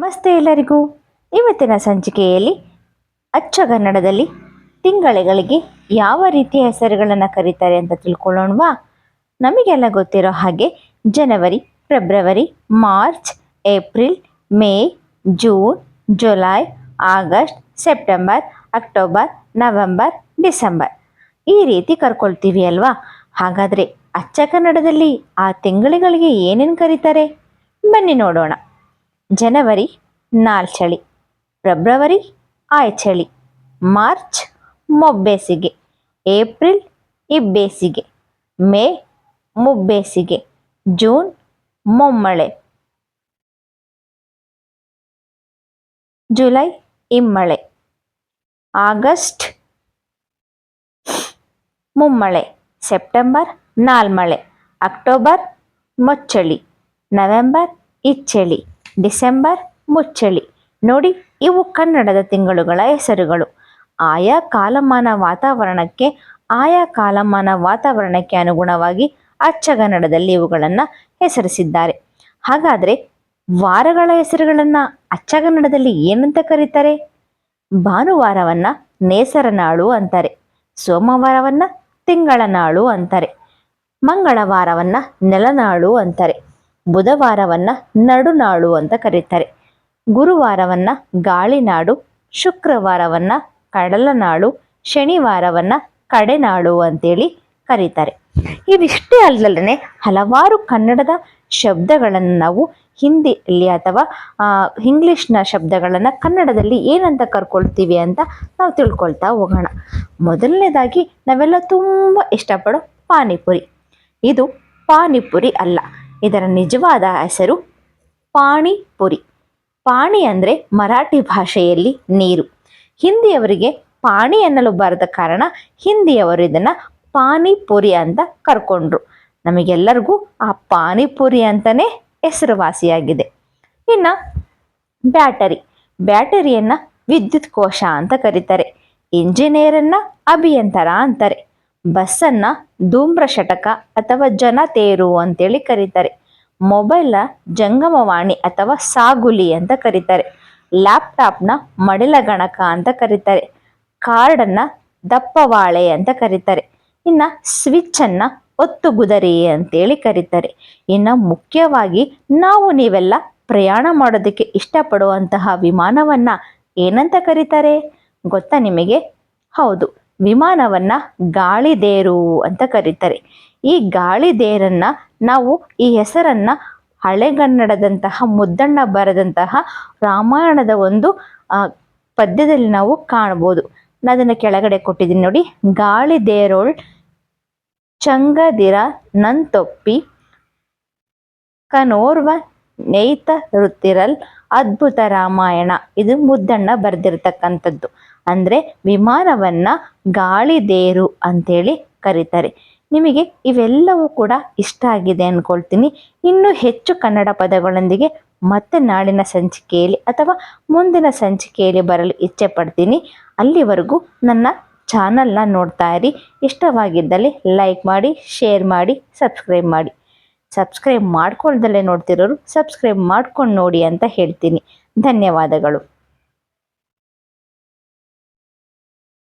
ನಮಸ್ತೆ ಎಲ್ಲರಿಗೂ. ಇವತ್ತಿನ ಸಂಚಿಕೆಯಲ್ಲಿ ಅಚ್ಚಗನ್ನಡದಲ್ಲಿ ತಿಂಗಳುಗಳಿಗೆ ಯಾವ ರೀತಿಯ ಹೆಸರುಗಳನ್ನು ಕರೀತಾರೆ ಅಂತ ತಿಳ್ಕೊಳ್ಳೋಣವಾ? ನಮಗೆಲ್ಲ ಗೊತ್ತಿರೋ ಹಾಗೆ ಜನವರಿ, ಫೆಬ್ರವರಿ, March, April, May, June, July, ಆಗಸ್ಟ್, ಸೆಪ್ಟೆಂಬರ್, ಅಕ್ಟೋಬರ್, ನವೆಂಬರ್, ಡಿಸೆಂಬರ್. ಈ ರೀತಿ ಕರ್ಕೊಳ್ತೀವಿ ಅಲ್ವಾ? ಹಾಗಾದರೆ ಅಚ್ಚ ಕನ್ನಡದಲ್ಲಿ ಆ ತಿಂಗಳುಗಳಿಗೆ ಏನೇನು ಕರೀತಾರೆ? ಬನ್ನಿ ನೋಡೋಣ. ಜನವರಿ ನಾಲ್ಚಳಿ, ಫೆಬ್ರವರಿ ಆಯ್ಚಳಿ, ಮಾರ್ಚ್ ಮೊಬ್ಬೇಸಿಗೆ, ಏಪ್ರಿಲ್ ಇಬ್ಬೇಸಿಗೆ, ಮೇ ಮುಬ್ಬೇಸಿಗೆ, ಜೂನ್ ಮೊಮ್ಮಳೆ. ಜುಲೈ ಇಮ್ಮಳೆ, ಆಗಸ್ಟ್ ಮುಮ್ಮಳೆ, ಸೆಪ್ಟೆಂಬರ್ ನಾಲ್ಮಳೆ, ಅಕ್ಟೋಬರ್ ಮೊಚ್ಚಳಿ, ನವೆಂಬರ್ ಇಚ್ಚಳಿ. ಡಿಸೆಂಬರ್ ಮುಚ್ಚಳಿ. ನೋಡಿ, ಇವು ಕನ್ನಡದ ತಿಂಗಳುಗಳ ಹೆಸರುಗಳು. ಆಯಾ ಕಾಲಮಾನ ವಾತಾವರಣಕ್ಕೆ, ಆಯಾ ಕಾಲಮಾನ ವಾತಾವರಣಕ್ಕೆ ಅನುಗುಣವಾಗಿ ಅಚ್ಚಗನ್ನಡದಲ್ಲಿ ಇವುಗಳನ್ನು ಹೆಸರಿಸಿದ್ದಾರೆ. ಹಾಗಾದರೆ ವಾರಗಳ ಹೆಸರುಗಳನ್ನು ಅಚ್ಚಗನ್ನಡದಲ್ಲಿ ಏನಂತ ಕರೀತಾರೆ? ಭಾನುವಾರವನ್ನು ನೇಸರ ನಾಳು ಅಂತಾರೆ, ಸೋಮವಾರವನ್ನು ತಿಂಗಳ ನಾಳು ಅಂತಾರೆ, ಮಂಗಳವಾರವನ್ನು ನೆಲನಾಳು ಅಂತಾರೆ. ಬುಧವಾರವನ್ನ ನಡುನಾಳು ಅಂತ ಕರೀತಾರೆ. ಗುರುವಾರವನ್ನ ಗಾಳಿನಾಡು, ಶುಕ್ರವಾರವನ್ನ ಕಡಲನಾಳು, ಶನಿವಾರವನ್ನ ಕಡೆನಾಳು ಅಂತೇಳಿ ಕರೀತಾರೆ. ಇವಿಷ್ಟೇ ಅಲ್ಲದೇ ಹಲವಾರು ಕನ್ನಡದ ಶಬ್ದಗಳನ್ನು ನಾವು ಹಿಂದಿಯಲ್ಲಿ ಅಥವಾ ಇಂಗ್ಲಿಷ್ನ ಶಬ್ದಗಳನ್ನು ಕನ್ನಡದಲ್ಲಿ ಏನಂತ ಕರ್ಕೊಳ್ತೀವಿ ಅಂತ ನಾವು ತಿಳ್ಕೊಳ್ತಾ ಹೋಗೋಣ. ಮೊದಲನೇದಾಗಿ ನಾವೆಲ್ಲ ತುಂಬ ಇಷ್ಟಪಡೋ ಪಾನಿಪುರಿ. ಇದು ಪಾನಿಪುರಿ ಅಲ್ಲ ಇದರ ನಿಜವಾದ ಹೆಸರು ಪಾಣಿಪುರಿ. ಪಾಣಿ ಅಂದರೆ ಮರಾಠಿ ಭಾಷೆಯಲ್ಲಿ ನೀರು. ಹಿಂದಿಯವರಿಗೆ ಪಾಣಿ ಎನ್ನಲು ಬಾರದ ಕಾರಣ ಹಿಂದಿಯವರು ಇದನ್ನು ಪಾನಿಪುರಿ ಅಂತ ಕರ್ಕೊಂಡ್ರು. ನಮಗೆಲ್ಲರಿಗೂ ಆ ಪಾನಿಪುರಿ ಅಂತಲೇ ಹೆಸರುವಾಸಿಯಾಗಿದೆ. ಇನ್ನು ಬ್ಯಾಟರಿ. ಬ್ಯಾಟರಿಯನ್ನು ವಿದ್ಯುತ್ ಕೋಶ ಅಂತ ಕರೀತಾರೆ. ಇಂಜಿನಿಯರನ್ನ ಅಭಿಯಂತರ ಅಂತಾರೆ. ಬಸ್ಸನ್ನು ಧೂಮ್ರ ಶಟಕ ಅಥವಾ ಜನತೇರು ಅಂತೇಳಿ ಕರೀತಾರೆ. ಮೊಬೈಲ್ನ ಜಂಗಮವಾಣಿ ಅಥವಾ ಸಾಗುಲಿ ಅಂತ ಕರೀತಾರೆ. ಲ್ಯಾಪ್ಟಾಪ್ನ ಮಡಿಲ ಗಣಕ ಅಂತ ಕರೀತಾರೆ. ಕಾರ್ಡನ್ನು ದಪ್ಪವಾಳೆ ಅಂತ ಕರೀತಾರೆ. ಇನ್ನು ಸ್ವಿಚ್ಚನ್ನು ಒತ್ತು ಗುದರಿ ಅಂತೇಳಿ ಕರೀತಾರೆ. ಇನ್ನು ಮುಖ್ಯವಾಗಿ ನಾವು ನೀವೆಲ್ಲ ಪ್ರಯಾಣ ಮಾಡೋದಕ್ಕೆ ಇಷ್ಟಪಡುವಂತಹ ವಿಮಾನವನ್ನ ಏನಂತ ಕರೀತಾರೆ? ಗೊತ್ತಾ ನಿಮಗೆ? ಹೌದು. ವಿಮಾನವನ್ನ ಗಾಳಿದೇರು ಅಂತ ಕರೀತಾರೆ. ಈ ಗಾಳಿದೇರನ್ನ ನಾವು ಈ ಹೆಸರನ್ನು ಹಳೆಗನ್ನಡದಂತಹ, ಮುದ್ದಣ್ಣ ಬರೆದಂತಹ ರಾಮಾಯಣದ ಒಂದು ಪದ್ಯದಲ್ಲಿ ನಾವು ಕಾಣ್ಬೋದು. ನಾನು ಅದನ್ನು ಕೆಳಗಡೆ ಕೊಟ್ಟಿದ್ದೀನಿ ನೋಡಿ. ಗಾಳಿದೇರೋಳ್ ಚಂಗದಿರ ನಂತೊಪ್ಪಿ ಕನೋರ್ವ ನೇಯ್ತ ಋತಿರಲ್ ಅದ್ಭುತ ರಾಮಾಯಣ. ಇದು ಮುದ್ದಣ್ಣ ಬರೆದಿರ್ತಕ್ಕಂಥದ್ದು. ಅಂದರೆ ವಿಮಾನವನ್ನ ಗಾಳಿದೇರು ಅಂತೇಳಿ ಕರೀತಾರೆ. ನಿಮಗೆ ಇವೆಲ್ಲವೂ ಕೂಡ ಇಷ್ಟ ಆಗಿದೆ ಅಂದ್ಕೊಳ್ತೀನಿ ಇನ್ನೂ ಹೆಚ್ಚು ಕನ್ನಡ ಪದಗಳೊಂದಿಗೆ ಮತ್ತೆ ನಾಳಿನ ಸಂಚಿಕೆಯಲ್ಲಿ ಅಥವಾ ಮುಂದಿನ ಸಂಚಿಕೆಯಲ್ಲಿ ಬರಲು ಇಚ್ಛೆ ಪಡ್ತೀನಿ. ಅಲ್ಲಿವರೆಗೂ ನನ್ನ ಚಾನಲ್ನ ನೋಡ್ತಾ ಇರಿ. ಇಷ್ಟವಾಗಿದ್ದಲ್ಲಿ ಲೈಕ್ ಮಾಡಿ, ಶೇರ್ ಮಾಡಿ, ಸಬ್ಸ್ಕ್ರೈಬ್ ಮಾಡಿ. ಸಬ್ಸ್ಕ್ರೈಬ್ ಮಾಡ್ಕೊಳ್ದಲ್ಲೇ ನೋಡ್ತಿರೋರು ಸಬ್ಸ್ಕ್ರೈಬ್ ಮಾಡ್ಕೊಂಡು ನೋಡಿ ಅಂತ ಹೇಳ್ತೀನಿ. ಧನ್ಯವಾದಗಳು.